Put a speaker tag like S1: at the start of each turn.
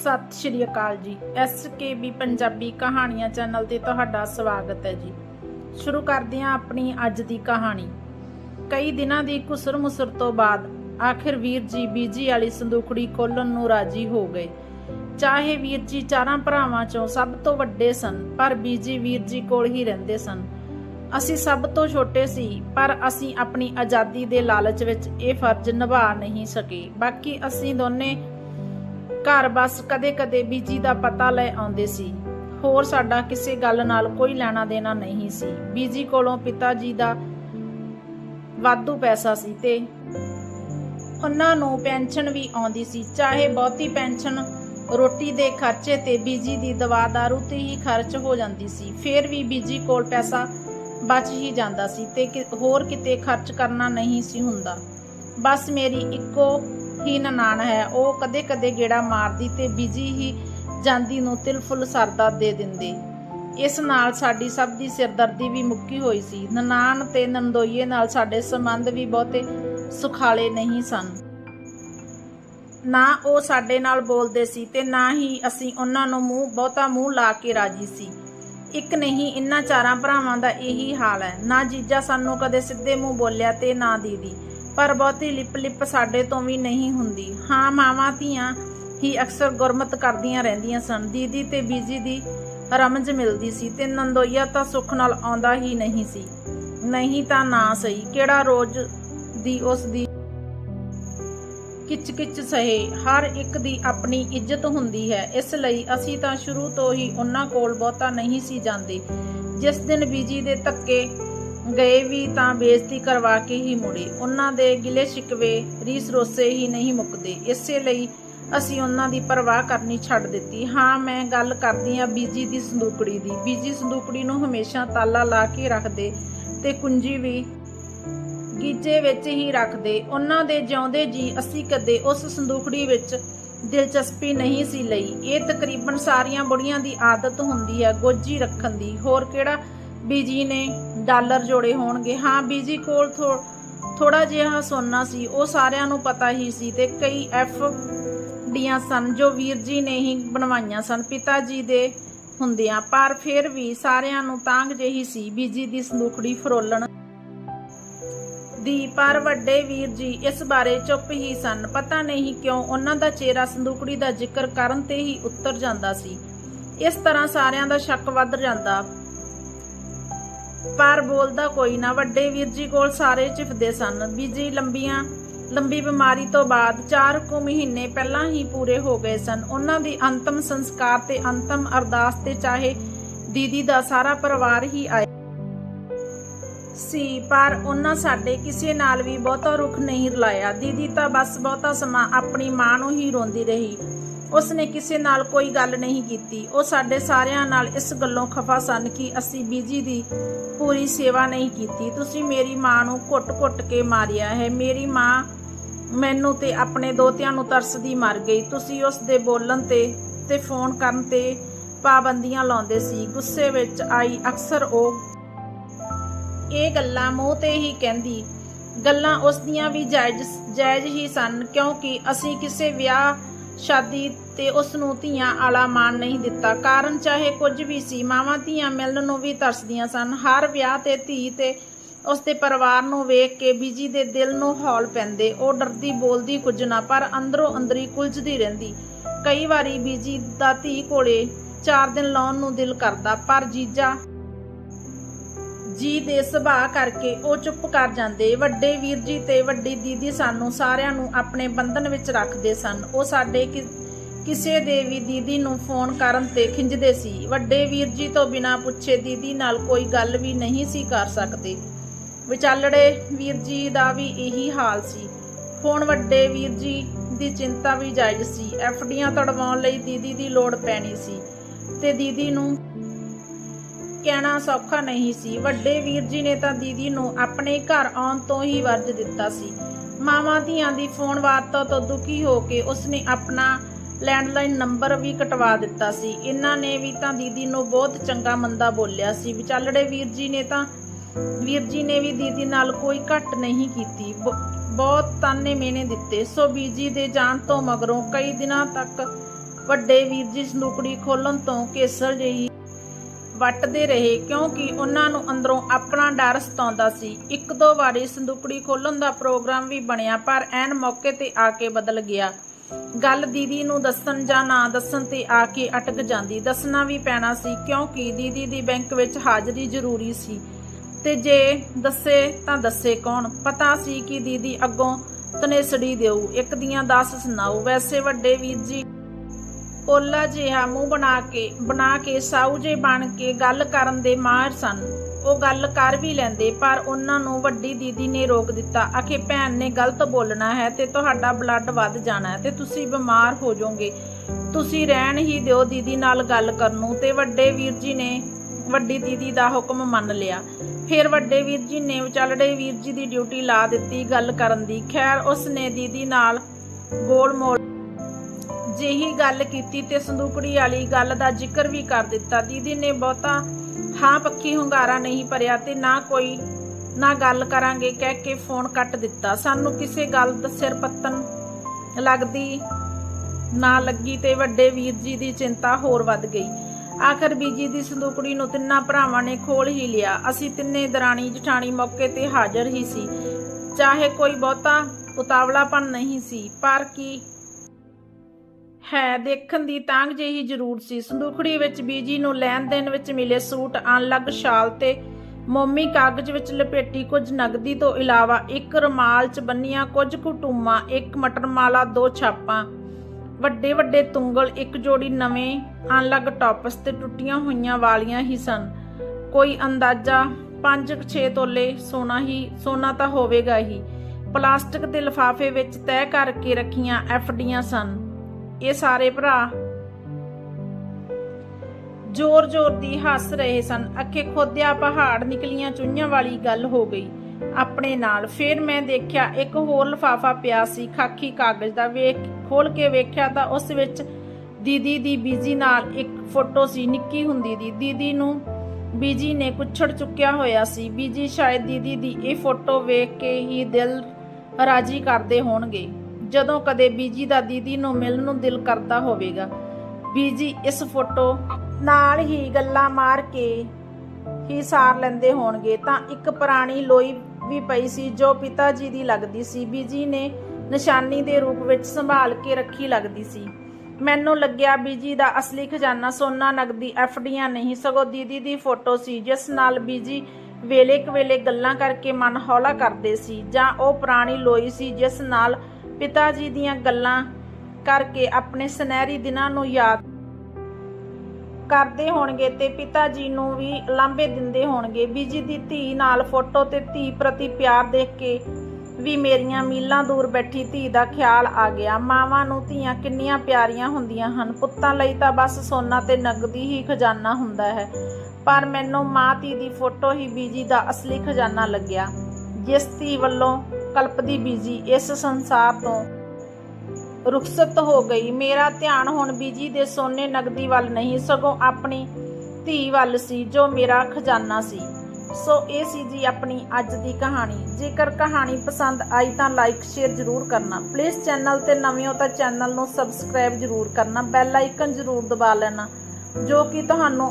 S1: ਸਤਿ ਸ਼੍ਰੀ ਅਕਾਲ ਜੀ। ਐਸਕੇਬੀ ਪੰਜਾਬੀ ਕਹਾਣੀਆਂ ਚੈਨਲ ਤੇ ਤੁਹਾਡਾ ਸਵਾਗਤ ਹੈ ਜੀ। ਸ਼ੁਰੂ ਕਰਦੇ ਹਾਂ ਆਪਣੀ ਅੱਜ ਦੀ ਕਹਾਣੀ। ਕਈ ਦਿਨਾਂ ਦੀ ਕੁਸਰ ਮੁਸਰ ਤੋਂ ਬਾਅਦ ਆਖਿਰ ਵੀਰ ਜੀ ਬੀਜੀ ਵਾਲੀ ਸੰਦੂਕੜੀ ਖੋਲਣ ਨੂੰ ਰਾਜੀ ਹੋ ਗਏ। ਚਾਹੇ ਵੀਰ ਜੀ ਚਾਰਾਂ ਭਰਾਵਾਂ ਚੋਂ ਸਭ ਤੋਂ ਵੱਡੇ ਸਨ, ਪਰ ਬੀਜੀ ਵੀਰ ਜੀ ਕੋਲ ਹੀ ਰਹਿੰਦੇ ਸਨ। ਅਸੀਂ ਸਭ ਤੋਂ ਛੋਟੇ ਸੀ, ਪਰ ਅਸੀਂ ਆਪਣੀ ਆਜ਼ਾਦੀ ਦੇ ਲਾਲਚ ਵਿੱਚ ਇਹ ਫਰਜ਼ ਨਿਭਾ ਨਹੀਂ ਸਕੇ। ਬਾਕੀ ਅਸੀਂ ਦੋਨੇ ਘਰ ਬਸ ਕਦੇ-ਕਦੇ ਬੀਜੀ ਦਾ ਪਤਾ ਲੈ ਆਉਂਦੇ ਸੀ। ਹੋਰ ਸਾਡਾ ਕਿਸੇ ਗੱਲ ਨਾਲ ਕੋਈ ਲੈਣਾ ਦੇਣਾ ਨਹੀਂ ਸੀ। ਬੀਜੀ ਕੋਲੋਂ ਪਿਤਾ ਜੀ ਦਾ ਵਾਧੂ ਪੈਸਾ ਸੀ ਤੇ ਉਹਨਾਂ ਨੂੰ ਪੈਨਸ਼ਨ ਵੀ ਆਉਂਦੀ ਸੀ। ਚਾਹੇ ਬਹੁਤੀ ਪੈਨਸ਼ਨ ਰੋਟੀ ਦੇ ਖਰਚੇ ਤੇ ਬੀਜੀ ਦੀ ਦਵਾ ਦਾਰੂ ਤੇ ਹੀ ਖਰਚ ਹੋ ਜਾਂਦੀ ਸੀ। ਫਿਰ ਵੀ ਬੀਜੀ ਕੋਲ ਪੈਸਾ ਬਚ ਹੀ ਜਾਂਦਾ ਸੀ ਤੇ ਹੋਰ ਕਿਤੇ ਖਰਚ ਕਰਨਾ ਨਹੀਂ ਸੀ ਹੁੰਦਾ। ਬਸ ਮੇਰੀ ਇੱਕੋ ਹੀ ਨਨਾਣ ਹੈ। ਉਹ ਕਦੇ-ਕਦੇ ਗੇੜਾ ਮਾਰਦੀ ਤੇ ਬੀਜੀ ਹੀ ਜਾਂਦੀ ਨੂੰ ਤਿਲ ਫੁੱਲ ਸਰਦਾ ਦੇ ਦਿੰਦੇ। ਇਸ ਨਾਲ ਸਾਡੀ ਸਭ ਦੀ ਸਿਰਦਰਦੀ ਵੀ ਮੁੱਕੀ ਹੋਈ ਸੀ। ਨਨਾਣ ਤੇ ਨੰਦੋਈਏ ਨਾਲ ਸਾਡੇ ਸੰਬੰਧ ਵੀ ਬਹੁਤੇ ਸੁਖਾਲੇ ਨਹੀਂ ਸਨ। ਨਾ ਉਹ ਸਾਡੇ ਨਾਲ ਬੋਲਦੇ ਸੀ ਤੇ ਨਾ ਹੀ ਅਸੀਂ ਉਹਨਾਂ ਨੂੰ ਮੂੰਹ, ਬਹੁਤਾ ਮੂੰਹ ਲਾ ਕੇ ਰਾਜੀ ਸੀ। ਇੱਕ ਨਹੀਂ, ਇਨ੍ਹਾਂ ਚਾਰਾਂ ਭਰਾਵਾਂ ਦਾ ਇਹੀ ਹਾਲ ਹੈ। ਨਾ ਜੀਜਾ ਸਾਨੂੰ ਕਦੇ ਸਿੱਧੇ ਮੂੰਹ ਬੋਲਿਆ ਤੇ ਨਾ ਦੀਦੀ। ਪਰ ਬਹੁਤੀ ਲਿਪ ਲਿਪ ਸਾਡੇ ਤੋਂ ਵੀ ਨਹੀਂ ਹੁੰਦੀ। ਹਾਂ, ਮਾਵਾਂ ਧੀਆਂ ਹੀ ਅਕਸਰ ਗੁਰਮਤ ਕਰਦੀਆਂ ਰਹਿੰਦੀਆਂ ਸਨ। ਦੀਦੀ ਤੇ ਬੀਜੀ ਦੀ ਰਮਜ ਮਿਲਦੀ ਸੀ ਤੇ ਨੰਦੋਈਆ ਤਾਂ ਸੁੱਖ ਨਾਲ ਆਉਂਦਾ ਹੀ ਨਹੀਂ ਸੀ। ਨਹੀਂ ਤਾਂ ਨਾ ਸਹੀ। ਕਿਹੜਾ ਰੋਜ਼ ਦੀ ਉਸ ਦੀ ਕਿਚ ਕਿਚ ਸਹੇ? ਹਰ ਇੱਕ ਦੀ ਆਪਣੀ ਇੱਜ਼ਤ ਹੁੰਦੀ ਹੈ। ਇਸ ਲਈ ਅਸੀਂ ਤਾਂ ਸ਼ੁਰੂ ਤੋਂ ਹੀ ਉਹਨਾਂ ਕੋਲ ਬਹੁਤਾ ਨਹੀਂ ਸੀ ਜਾਂਦੇ। ਜਿਸ ਦਿਨ ਬੀਜੀ ਦੇ ਧੱਕੇ ਗਏ ਵੀ ਤਾਂ ਬੇਇੱਜ਼ਤੀ ਕਰਵਾ ਕੇ ਹੀ ਮੁੜੇ। ਉਹਨਾਂ ਦੇ ਗਿਲੇ ਸ਼ਿਕਵੇ ਰੀਸ ਰੋਸੇ ਹੀ ਨਹੀਂ ਮੁੱਕਦੇ। ਇਸੇ ਲਈ ਅਸੀਂ ਉਹਨਾਂ ਦੀ ਪਰਵਾਹ ਕਰਨੀ ਛੱਡ ਦਿੱਤੀ। ਹਾਂ, ਮੈਂ ਗੱਲ ਕਰਦੀ ਆ ਬੀਜੀ ਦੀ ਸੰਦੂਕੜੀ ਦੀ। ਬੀਜੀ ਸੰਦੂਕੜੀ ਨੂੰ ਹਮੇਸ਼ਾ ਤਾਲਾ ਲਾ ਕੇ ਰੱਖਦੇ ਤੇ ਕੁੰਜੀ ਵੀ ਗੀਜੇ ਵਿੱਚ ਹੀ ਰੱਖਦੇ। ਉਹਨਾਂ ਦੇ ਜਿਉਂਦੇ ਜੀ ਅਸੀਂ ਕਦੇ ਉਸ ਸੰਦੂਕੜੀ ਵਿੱਚ ਦਿਲਚਸਪੀ ਨਹੀਂ ਸੀ ਲਈ। ਇਹ ਤਕਰੀਬਨ ਸਾਰੀਆਂ ਬੁੜੀਆਂ ਦੀ ਆਦਤ ਹੁੰਦੀ ਹੈ ਗੋਜੀ ਰੱਖਣ ਦੀ। ਹੋਰ ਕਿਹੜਾ ਬੀਜੀ ਨੇ ਡਾਲਰ ਜੋੜੇ ਹੋਣਗੇ। ਹਾਂ, ਬੀਜੀ ਕੋਲ ਥੋੜਾ ਜਿਹਾ ਸੋਨਾ ਸੀ, ਉਹ ਸਾਰਿਆਂ ਨੂੰ ਪਤਾ ਹੀ ਸੀ ਤੇ ਕਈ ਐਫ ਡੀਆਂ ਸਨ ਜੋ ਵੀਰ ਜੀ ਨੇ ਹੀ ਬਣਵਾਈਆਂ ਸਨ, ਪਿਤਾ ਜੀ ਦੇ ਹੁੰਦਿਆਂ। ਪਰ ਫਿਰ ਵੀ ਸਾਰਿਆਂ ਨੂੰ ਤਾਂਗ ਜਿਹੀ ਸੀ ਬੀਜੀ ਦੀ ਸੰਦੂਕੜੀ ਫਰੋਲਣ ਦੀ। ਪਰ ਵੱਡੇ ਵੀਰ ਜੀ ਇਸ ਬਾਰੇ ਚੁੱਪ ਹੀ ਸਨ। ਪਤਾ ਨਹੀਂ ਕਿਉਂ ਉਹਨਾਂ ਦਾ ਚਿਹਰਾ ਸੰਦੂਕੜੀ ਦਾ ਜ਼ਿਕਰ ਕਰਨ ਤੇ ਹੀ ਉੱਤਰ ਜਾਂਦਾ ਸੀ। ਇਸ ਤਰ੍ਹਾਂ ਸਾਰਿਆਂ ਦਾ ਸ਼ੱਕ ਵੱਧ ਜਾਂਦਾ। ਪਰ ਬੋਲਦਾ ਕੋਈ ਨਾ। ਵੱਡੇ ਵੀਰ ਜੀ ਕੋਲ ਸਾਰੇ ਚਿਫਦੇ ਸਨ। ਬੀਜੀ ਲੰਬੀਆਂ, ਲੰਬੀ ਬਿਮਾਰੀ ਤੋਂ ਬਾਅਦ 4 ਕੁ ਮਹੀਨੇ ਪਹਿਲਾਂ ਹੀ ਪੂਰੇ ਹੋ ਗਏ ਸਨ। ਉਹਨਾਂ ਦੀ ਅੰਤਮ ਸੰਸਕਾਰ ਤੇ ਅੰਤਮ ਅਰਦਾਸ ਤੇ ਚਾਹੇ ਦੀਦੀ ਦਾ ਸਾਰਾ ਪਰਿਵਾਰ ਹੀ ਆਇਆ ਸੀ, ਪਰ ਉਹਨਾਂ ਸਾਡੇ ਕਿਸੇ ਨਾਲ ਵੀ ਬਹੁਤਾ ਰੁਖ ਨਹੀਂ ਰਲਾਇਆ। ਦੀਦੀ ਤਾਂ ਬਸ ਬਹੁਤਾ ਸਮਾਂ ਆਪਣੀ ਮਾਂ ਨੂੰ ਹੀ ਰੋਂਦੀ ਰਹੀ। ਉਸਨੇ ਕਿਸੇ ਨਾਲ ਕੋਈ ਗੱਲ ਨਹੀਂ ਕੀਤੀ। ਉਹ ਸਾਡੇ ਸਾਰਿਆਂ ਨਾਲ ਇਸ ਗੱਲੋਂ ਖਫਾ ਸਨ ਕਿ ਅਸੀਂ ਬੀਜੀ ਦੀ ਪੂਰੀ ਸੇਵਾ ਨਹੀਂ ਕੀਤੀ। ਤੁਸੀਂ ਮੇਰੀ ਮਾਂ ਨੂੰ ਘੁੱਟ-ਘੁੱਟ ਕੇ ਮਾਰਿਆ ਹੈ। ਮੇਰੀ ਮਾਂ ਮੈਨੂੰ ਤੇ ਆਪਣੇ ਦੋਤਿਆਂ ਨੂੰ ਤਰਸਦੀ ਮਰ ਗਈ। ਤੁਸੀਂ ਉਸ ਦੇ ਬੋਲਣ ਤੇ ਤੇ ਫੋਨ ਕਰਨ ਤੇ ਪਾਬੰਦੀਆਂ ਲਾਉਂਦੇ ਸੀ। ਗੁੱਸੇ ਵਿੱਚ ਆਈ ਅਕਸਰ ਉਹ ਇਹ ਗੱਲਾਂ ਮੂੰਹ ਤੇ ਹੀ ਕਹਿੰਦੀ। ਗੱਲਾਂ ਉਸ ਦੀਆਂ ਵੀ ਜਾਇਜ਼ ਜਾਇਜ਼ ਹੀ ਸਨ, ਕਿਉਂਕਿ ਅਸੀਂ ਕਿਸੇ ਵਿਆਹ ਸ਼ਾਦੀ ਤੇ ਉਸ ਨੂੰ ਧੀਆਂ ਆਲਾ ਮਾਨ ਨਹੀਂ ਦਿੱਤਾ। ਕਾਰਨ ਚਾਹੇ ਕੁਝ ਵੀ ਸੀ, ਮਾਵਾਂ ਧੀਆਂ ਮਿਲਣ ਨੂੰ ਵੀ ਤਰਸਦੀਆਂ ਸਨ। ਹਰ ਵਿਆਹ ਤੇ ਧੀ ਤੇ ਉਸ ਦੇ ਪਰਿਵਾਰ ਨੂੰ ਵੇਖ ਕੇ ਬੀਜੀ ਦੇ ਦਿਲ ਨੂੰ ਹੌਲ ਪੈਂਦੇ। ਉਹ ਡਰਦੀ ਬੋਲਦੀ ਕੁਝ ਨਾ, ਪਰ ਅੰਦਰੋਂ ਅੰਦਰੀ ਕੁਲਝਦੀ ਰਹਿੰਦੀ। ਕਈ ਵਾਰੀ ਬੀਜੀ ਦਾ ਧੀ ਕੋਲੇ 4 ਦਿਨ ਲਾਉਣ ਨੂੰ ਦਿਲ ਕਰਦਾ, ਪਰ ਜੀਜਾ ਜੀ ਦੇ ਸੁਭਾਅ ਕਰਕੇ ਉਹ ਚੁੱਪ ਕਰ ਜਾਂਦੇ। ਵੱਡੇ ਵੀਰ ਜੀ ਤੇ ਵੱਡੀ ਦੀਦੀ ਸਾਨੂੰ ਸਾਰਿਆਂ ਨੂੰ ਆਪਣੇ ਬੰਧਨ ਵਿੱਚ ਰੱਖਦੇ ਸਨ। ਉਹ ਸਾਡੇ ਕਿਸੇ ਦੇ ਵੀ ਦੀਦੀ ਨੂੰ ਫੋਨ ਕਰਨ ਤੇ ਖਿੰਝਦੇ ਸੀ। ਵੱਡੇ ਵੀਰ ਜੀ ਤੋਂ ਬਿਨਾਂ ਪੁੱਛੇ ਦੀਦੀ ਨਾਲ ਕੋਈ ਗੱਲ ਵੀ ਨਹੀਂ ਸੀ ਕਰ ਸਕਦੇ। ਵਿਚਾਲੜੇ ਵੀਰ ਜੀ ਦਾ ਵੀ ਇਹੀ ਹਾਲ ਸੀ। ਹੁਣ ਵੱਡੇ ਵੀਰ ਜੀ ਦੀ ਚਿੰਤਾ ਵੀ ਜਾਇਜ਼ ਸੀ। ਐਫਡੀਆਂ ਤੜਵਾਉਣ ਲਈ ਦੀਦੀ ਦੀ ਲੋੜ ਪੈਣੀ ਸੀ ਤੇ ਦੀਦੀ ਨੂੰ ਕਹਿਣਾ ਸੌਖਾ ਨਹੀਂ ਸੀ। ਵੱਡੇ ਵੀਰ ਜੀ ਨੇ ਤਾਂ ਦੀਦੀ ਨੂੰ ਆਪਣੇ ਘਰ ਆਉਣ ਤੋਂ ਹੀ ਵਰਜ ਦਿੱਤਾ ਸੀ। ਮਾਵਾਂ ਧੀਆਂ ਦੀ ਫੋਨ ਵਾਰਤਾ ਤੋਂ ਦੁਖੀ ਹੋ ਕੇ ਉਸਨੇ ਆਪਣਾ ਲੈਂਡਲਾਈਨ ਨੰਬਰ ਵੀ ਕਟਵਾ ਦਿੱਤਾ ਸੀ। ਇਹਨਾਂ ਨੇ ਵੀ ਤਾਂ ਦੀਦੀ ਨੂੰ ਬਹੁਤ ਚੰਗਾ ਮੰਦਾ ਬੋਲਿਆ ਸੀ। ਵਿਚਾਲੜੇ ਵੀਰ ਜੀ ਨੇ ਤਾਂ ਵੀਰ ਜੀ ਨੇ ਵੀ ਦੀਦੀ ਨਾਲ ਕੋਈ ਘੱਟ ਨਹੀਂ ਕੀਤੀ। ਬਹੁਤ ਤਾਨੇ ਮੇਨੇ ਦਿੱਤੇ। ਸੋ ਬੀਜੀ ਦੇ ਜਾਣ ਤੋਂ ਮਗਰੋਂ ਕਈ ਦਿਨਾਂ ਤੱਕ ਵੱਡੇ ਵੀਰ ਜੀ ਸੰਦੂਕੜੀ ਖੋਲਣ ਤੋਂ ਕੇਸਰ ਜਿਹੀ ਵੱਟਦੇ ਰਹੇ ਕਿਉਂਕਿ ਉਹਨਾਂ ਨੂੰ ਅੰਦਰੋਂ ਆਪਣਾ ਡਰ ਸਤਾਉਂਦਾ ਸੀ। ਇੱਕ ਦੋ ਵਾਰੀ ਸੰਦੂਕੜੀ ਖੋਲਣ ਦਾ ਪ੍ਰੋਗਰਾਮ ਵੀ ਬਣਿਆ, ਪਰ ਐਨ ਮੌਕੇ ਤੇ ਆ ਕੇ ਬਦਲ ਗਿਆ। ਗੱਲ ਦੀਦੀ ਨੂੰ ਦੱਸਣ ਜਾਂ ਨਾ ਦੱਸਣ ਤੇ ਆ ਕੇ ਅਟਕ ਜਾਂਦੀ। ਦੱਸਣਾ ਵੀ ਪੈਣਾ ਸੀ ਕਿਉਂਕਿ ਦੀਦੀ ਦੀ ਬੈਂਕ ਵਿੱਚ ਹਾਜ਼ਰੀ ਜ਼ਰੂਰੀ ਸੀ। ਤੇ ਜੇ ਦੱਸੇ ਤਾਂ ਦੱਸੇ ਕੌਣ? ਪਤਾ ਸੀ ਕਿ ਦੀਦੀ ਅੱਗੋਂ ਤਨੇਸੜੀ ਦੇਊ। ਇੱਕ ਦੀਆਂ 10 ਸੁਣਾਓ ਵੈਸੇ ਵੱਡੇ ਵੀਰ ਜੀ ਓਲਾ ਜਿਹਾ ਮੂੰਹ ਬਣਾ ਕੇ ਬਣਾ ਕੇ ਸਾਊ ਜੇ ਬਣ ਕੇ ਗੱਲ ਕਰਨ ਦੇ ਮਾਹਿਰ ਸਨ। ਉਹ ਗੱਲ ਕਰ ਵੀ ਲੈਂਦੇ, ਪਰ ਉਹਨਾਂ ਨੂੰ ਵੱਡੀ ਦੀਦੀ ਨੇ ਰੋਕ ਦਿੱਤਾ। ਆਖੇ, ਭੈਣ ਨੇ ਗਲਤ ਬੋਲਣਾ ਹੈ ਤੇ ਤੁਹਾਡਾ ਬਲੱਡ ਵੱਧ ਜਾਣਾ ਹੈ ਤੇ ਤੁਸੀਂ ਬਿਮਾਰ ਹੋ ਜਾਓਗੇ। ਤੁਸੀਂ ਰਹਿਣ ਹੀ ਦਿਓ ਦੀਦੀ ਨਾਲ ਗੱਲ ਕਰਨ ਨੂੰ। ਤੇ ਵੱਡੇ ਵੀਰ ਜੀ ਨੇ, ਵੱਡੀ ਦੀਦੀ ਦਾ ਹੁਕਮ ਮੰਨ ਲਿਆ। ਫਿਰ ਵੱਡੇ ਵੀਰ ਜੀ ਨੇ ਵਿਚਾਲੜੇ ਵੀਰ ਜੀ ਦੀ ਡਿਊਟੀ ਲਾ ਦਿੱਤੀ ਗੱਲ ਕਰਨ ਦੀ। ਖੈਰ, ਉਸ ਨੇ ਦੀਦੀ ਨਾਲ ਗੋਲ ਮੋਲ ਜਿਹੀ ਗੱਲ ਕੀਤੀ ਤੇ ਸੰਦੂਕੜੀ ਵਾਲੀ ਗੱਲ ਦਾ ਜ਼ਿਕਰ ਵੀ ਕਰ ਦਿੱਤਾ। ਦੀਦੀ ਨੇ ਬਹੁਤਾ ਹਾਂ ਪੱਖੀ ਹੁੰਗਾਰਾ ਨਹੀਂ ਭਰਿਆ ਤੇ ਨਾ ਕੋਈ, ਨਾ ਗੱਲ ਕਰਾਂਗੇ, ਕਹਿ ਕੇ ਫੋਨ ਕੱਟ ਦਿੱਤਾ। ਸਾਨੂੰ ਕਿਸੇ ਗੱਲ ਦਾ ਸਿਰ ਪੱਤਨ ਲੱਗਦੀ ਨਾ ਲੱਗੀ ਤੇ ਵੱਡੇ ਵੀਰ ਜੀ ਦੀ ਚਿੰਤਾ ਹੋਰ ਵੱਧ ਗਈ। ਆਖਰ ਬੀਜੀ ਦੀ ਸੰਦੂਕੜੀ ਨੂੰ ਤਿੰਨਾਂ ਭਰਾਵਾਂ ਨੇ ਖੋਲ ਹੀ ਲਿਆ। ਅਸੀਂ ਤਿੰਨੇ ਦਰਾਣੀ ਜਠਾਣੀ ਮੌਕੇ ਤੇ ਹਾਜ਼ਰ ਹੀ ਸੀ। ਚਾਹੇ ਕੋਈ ਬਹੁਤਾ ਉਤਾਵਲਾਪਨ ਨਹੀਂ ਸੀ, ਪਰ ਕੀ ਹੈ। ਦੇਖਣ ਦੀ ਤਾਂਗ ਜਿਹੀ ਜ਼ਰੂਰ ਸੀ। ਸੰਦੂਖੜੀ ਵਿੱਚ ਬੀਜੀ ਨੂੰ ਲੈਣ ਦੇਣ ਵਿੱਚ ਮਿਲੇ ਸੂਟ ਅਨਲੱਗ ਸ਼ਾਲ ਤੇ ਮੋਮੀ ਕਾਗਜ਼ ਵਿੱਚ ਲਪੇਟੀ ਕੁਝ ਨਗਦੀ ਤੋਂ ਇਲਾਵਾ ਇੱਕ ਰੁਮਾਲ 'ਚ ਬੰਨੀਆਂ ਕੁਝ ਕੁਟੂਮਾਂ, ਇੱਕ ਮਟਰਮਾਲਾ, ਦੋ ਛਾਪਾਂ, ਵੱਡੇ ਵੱਡੇ ਤੁੰਗਲ, ਇੱਕ ਜੋੜੀ ਨਵੇਂ ਅਨਲੱਗ ਟੌਪਸ ਤੇ ਟੁੱਟੀਆਂ ਹੋਈਆਂ ਵਾਲੀਆਂ ਹੀ ਸਨ। ਕੋਈ ਅੰਦਾਜ਼ਾ 5-6 ਤੋਲੇ ਸੋਨਾ ਹੀ, ਸੋਨਾ ਤਾਂ ਹੋਵੇਗਾ ਹੀ। ਪਲਾਸਟਿਕ ਦੇ ਲਿਫਾਫੇ ਵਿੱਚ ਤੈਅ ਕਰਕੇ ਰੱਖੀਆਂ ਐਫਡੀਆਂ ਸਨ। ਇਹ ਸਾਰੇ ਭਰਾ ਜ਼ੋਰ-ਜ਼ੋਰ ਦੀ ਹੱਸ ਰਹੇ ਸਨ। ਅੱਖੇ ਖੋਦਿਆ ਪਹਾੜ ਨਿਕਲੀਆਂ ਚੁੰਝਾਂ ਵਾਲੀ ਗੱਲ ਹੋ ਗਈ। ਆਪਣੇ ਨਾਲ ਫਿਰ ਮੈਂ ਦੇਖਿਆ ਇੱਕ ਹੋਰ ਲਫਾਫਾ ਪਿਆ ਸੀ। ਖਾਕੀ ਕਾਗਜ਼ ਦਾ ਵੇਖ ਖੋਲ ਕੇ ਵੇਖਿਆ ਤਾਂ ਉਸ ਵਿੱਚ ਦੀਦੀ ਦੀ ਬੀਜੀ ਨਾਲ ਇੱਕ ਫੋਟੋ ਸੀ, ਨਿੱਕੀ ਹੁੰਦੀ ਦੀ। ਦੀਦੀ ਨੂੰ ਬੀਜੀ ਨੇ ਕੁੱਛੜ ਚੁੱਕਿਆ ਹੋਇਆ ਸੀ। ਬੀਜੀ ਸ਼ਾਇਦ ਦੀਦੀ ਦੀ ਇਹ ਫੋਟੋ ਵੇਖ ਕੇ ਹੀ ਦਿਲ ਰਾਜੀ ਕਰਦੇ ਹੋਣਗੇ। ਜਦੋਂ ਕਦੇ ਬੀਜੀ ਦਾ ਦੀਦੀ ਨੂੰ ਮਿਲਣ ਨੂੰ ਦਿਲ ਕਰਦਾ ਹੋਵੇਗਾ। ਬੀਜੀ ਇਸ ਫੋਟੋ ਨਾਲ ਹੀ ਗੱਲਾਂ ਮਾਰ ਕੇ ਹੀ ਸਾਰ ਲੈਂਦੇ ਹੋਣਗੇ। ਤਾਂ ਇੱਕ ਪੁਰਾਣੀ ਲੋਈ ਵੀ ਪਈ ਸੀ ਜੋ ਪਿਤਾ ਜੀ ਦੀ ਲੱਗਦੀ ਸੀ। ਬੀਜੀ ਨੇ ਨਿਸ਼ਾਨੀ ਦੇ ਰੂਪ ਵਿੱਚ ਸੰਭਾਲ ਕੇ ਰੱਖੀ ਲੱਗਦੀ ਸੀ। ਮੈਨੂੰ ਲੱਗਿਆ ਬੀਜੀ ਦਾ ਅਸਲੀ ਖਜ਼ਾਨਾ ਸੋਨਾ ਨਗਦੀ ਐਫਡੀਆਂ ਨਹੀਂ, ਸਗੋਂ ਦੀਦੀ ਦੀ ਫੋਟੋ ਸੀ, ਜਿਸ ਨਾਲ ਬੀਜੀ ਵੇਲੇ ਕਵੇਲੇ ਗੱਲਾਂ ਕਰਕੇ ਮਨ ਹੌਲਾ ਕਰਦੇ ਸੀ। ਜਾਂ ਉਹ ਪੁਰਾਣੀ ਲੋਈ ਸੀ, ਜਿਸ ਨਾਲ ਪਿਤਾ ਜੀ ਦੀਆਂ ਗੱਲਾਂ ਕਰਕੇ ਆਪਣੇ ਸੁਨਹਿਰੀ ਦਿਨਾਂ ਨੂੰ ਯਾਦ ਕਰਦੇ ਹੋਣਗੇ ਤੇ ਪਿਤਾ ਜੀ ਨੂੰ ਵੀ ਲਾਂਬੇ ਦਿੰਦੇ ਹੋਣਗੇ। ਬੀਜੀ ਦੀ ਧੀ ਨਾਲ ਫੋਟੋ ਤੇ ਧੀ ਪ੍ਰਤੀ ਪਿਆਰ ਦੇਖ ਕੇ ਵੀ ਮੇਰੀਆਂ ਮੀਲਾਂ ਦੂਰ ਬੈਠੀ ਧੀ ਦਾ ਖਿਆਲ ਆ ਗਿਆ। ਮਾਵਾਂ ਨੂੰ ਧੀਆਂ ਕਿੰਨੀਆਂ ਪਿਆਰੀਆਂ ਹੁੰਦੀਆਂ ਹਨ। ਪੁੱਤਾਂ ਲਈ ਤਾਂ ਬਸ ਸੋਨਾ ਤੇ ਨਗਦੀ ਹੀ ਖਜ਼ਾਨਾ ਹੁੰਦਾ ਹੈ। ਪਰ ਮੈਨੂੰ ਮਾਂ ਧੀ ਦੀ ਫੋਟੋ ਹੀ ਬੀਜੀ ਦਾ ਅਸਲੀ ਖਜ਼ਾਨਾ ਲੱਗਿਆ। ਜਿਸ ਧੀ ਵੱਲੋਂ ਕਲਪਦੀ ਬੀਜੀ ਇਸ ਸੰਸਾਰ ਤੋਂ। ਰੁਖਸਤ ਹੋ ਗਈ। ਮੇਰਾ ਧਿਆਨ ਹੁਣ ਬੀਜੀ ਦੇ ਸੋਨੇ ਨਗਦੀ ਵੱਲ ਨਹੀਂ, ਸਗੋਂ ਆਪਣੀ ਧੀ ਵੱਲ ਸੀ, ਜੋ ਮੇਰਾ ਖਜ਼ਾਨਾ ਸੀ। ਸੋ ਇਹ ਸੀ ਜੀ ਆਪਣੀ ਅੱਜ ਦੀ ਕਹਾਣੀ। ਜੇਕਰ ਕਹਾਣੀ ਪਸੰਦ ਆਈ ਤਾਂ ਲਾਈਕ ਸ਼ੇਅਰ ਜ਼ਰੂਰ ਕਰਨਾ। ਪਲੀਜ਼ ਚੈਨਲ ਤੇ ਨਵੇਂ ਹੋ ਤਾਂ ਚੈਨਲ ਨੂੰ ਸਬਸਕ੍ਰਾਈਬ ਜ਼ਰੂਰ ਕਰਨਾ। ਬੈਲ ਆਈਕਨ ਜ਼ਰੂਰ ਦਬਾ ਲੈਣਾ, ਜੋ ਕਿ ਤੁਹਾਨੂੰ